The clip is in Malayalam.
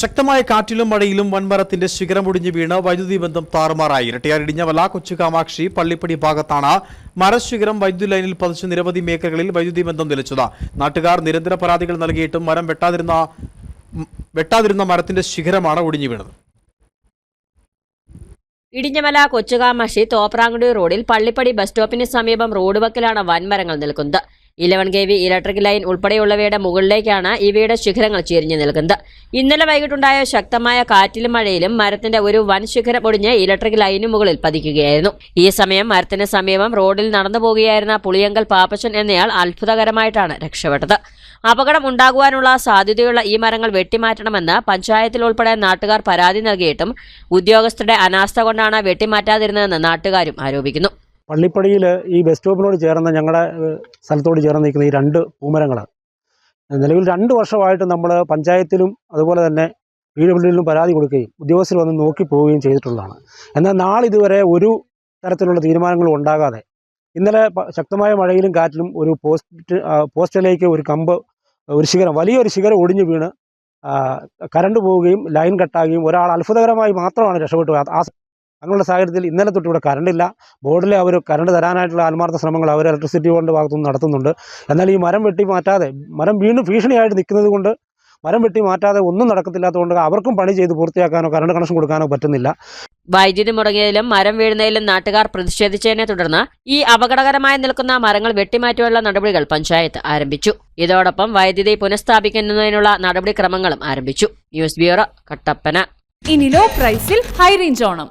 ശക്തമായ കാറ്റിലും മഴയിലും വൻമരത്തിന്റെ ശിഖരമൊടിഞ്ഞ് വീണ് വൈദ്യുതി ബന്ധം താറുമാറായി. ഇരട്ടിയാർ ഇടിഞ്ഞവല കൊച്ചു കാമാക്ഷി പള്ളിപ്പടി ഭാഗത്താണ് മരശിഖരം വൈദ്യുതി ലൈനിൽ പതിച്ച് നിരവധി മേഖലകളിൽ വൈദ്യുതി ബന്ധം നിലച്ചത്. നാട്ടുകാർ നിരന്തര പരാതികൾ നൽകിയിട്ടും മരം വെട്ടാതിരുന്ന വെട്ടാതിരുന്ന മരത്തിന്റെ ശിഖരമാണ് ഒടിഞ്ഞു വീണത്. ഇടിഞ്ഞമല കൊച്ചുകാമാശി തോപ്രാങ്കുടി റോഡിൽ പള്ളിപ്പടി ബസ് സ്റ്റോപ്പിന് സമീപം റോഡ് വക്കിലാണ് വൻമരങ്ങൾ നിൽക്കുന്നത്. Eleven K V electric line ഉൾപ്പെടെയുള്ളവയുടെ മുകളിലേക്കാണ് ഇവയുടെ ശിഖരങ്ങൾ ചീരിഞ്ഞു നിൽക്കുന്നത്. ഇന്നലെ വൈകിട്ടുണ്ടായ ശക്തമായ കാറ്റിലും മഴയിലും മരത്തിന്റെ ഒരു വൻ ശിഖരം ഒടിഞ്ഞ് ഇലക്ട്രിക് ലൈനു മുകളിൽ പതിക്കുകയായിരുന്നു. ഈ സമയം മരത്തിന് സമീപം റോഡിൽ നടന്നു പോകുകയായിരുന്ന പുളിയങ്കൽ പാപ്പച്ചൻ എന്നയാൾ അത്ഭുതകരമായിട്ടാണ് രക്ഷപ്പെട്ടത്. അപകടം ഉണ്ടാകുവാനുള്ള സാധ്യതയുള്ള ഈ മരങ്ങൾ വെട്ടിമാറ്റണമെന്ന് പഞ്ചായത്തിൽ ഉൾപ്പെടെ നാട്ടുകാർ പരാതി നൽകിയിട്ടും ഉദ്യോഗസ്ഥരുടെ അനാസ്ഥ കൊണ്ടാണ് വെട്ടിമാറ്റാതിരുന്നതെന്ന് നാട്ടുകാരും ആരോപിക്കുന്നു. പള്ളിപ്പടിയിൽ ഈ ബസ് സ്റ്റോപ്പിനോട് ചേർന്ന ഞങ്ങളുടെ സ്ഥലത്തോട് ചേർന്ന് നിൽക്കുന്ന ഈ രണ്ട് പൂമരങ്ങൾ നിലവിൽ രണ്ട് വർഷമായിട്ട് നമ്മൾ പഞ്ചായത്തിലും അതുപോലെ തന്നെ പി ഡബ്ല്യുഡിലും പരാതി കൊടുക്കുകയും ഉദ്യോഗസ്ഥർ വന്ന് നോക്കി പോവുകയും ചെയ്തിട്ടുള്ളതാണ്. എന്നാൽ നാളിതുവരെ ഒരു തരത്തിലുള്ള തീരുമാനങ്ങളും ഉണ്ടാകാതെ ഇന്നലെ ശക്തമായ മഴയിലും കാറ്റിലും ഒരു പോസ്റ്റ് പോസ്റ്റിലേക്ക് ഒരു കമ്പ് ഒരു ശിഖരം വലിയൊരു ശിഖരം ഒടിഞ്ഞു വീണ് കരണ്ട് പോവുകയും ലൈൻ കട്ടാകുകയും ഒരാൾ അത്ഭുതകരമായി മാത്രമാണ് രക്ഷപ്പെട്ടു ആ അങ്ങനെയുള്ള സാഹചര്യത്തിൽ ഇന്നലെ തൊട്ട് ഇവിടെ കറണ്ടില്ല ബോർഡിൽ അവർ കറണ്ട് തരാനായിട്ടുള്ള ആത്മാർത്ഥ ശ്രമങ്ങൾ അവർ ഇലക്ട്രിസിറ്റി ബോർഡിന്റെ ഭാഗത്തുനിന്ന് നടത്തുന്നുണ്ട്. എന്നാൽ ഈ മരം വെട്ടി മാറ്റാതെ മരം വീണ്ടും ഭീഷണിയായിട്ട് നിൽക്കുന്നത് കൊണ്ട് മരം വെട്ടി മാറ്റാതെ ഒന്നും നടക്കത്തില്ലാത്തതുകൊണ്ട് അവർക്കും പണി ചെയ്ത് പൂർത്തിയാക്കാനോ കറണ്ട് കണക്ഷൻ കൊടുക്കാനോ പറ്റുന്നില്ല. വൈദ്യുതി മുടങ്ങിയതിലും മരം വീഴുന്നതിലും നാട്ടുകാർ പ്രതിഷേധിച്ചതിനെ തുടർന്ന് ഈ അപകടകരമായി നിൽക്കുന്ന മരങ്ങൾ വെട്ടിമാറ്റുവാനുള്ള നടപടികൾ പഞ്ചായത്ത് ആരംഭിച്ചു. ഇതോടൊപ്പം വൈദ്യുതി പുനഃസ്ഥാപിക്കുന്നതിനുള്ള നടപടിക്രമങ്ങളും ആരംഭിച്ചു. News bureau Kattappana. ഇനി ലോ പ്രൈസിൽ ഹൈ റേഞ്ച് ഓണം.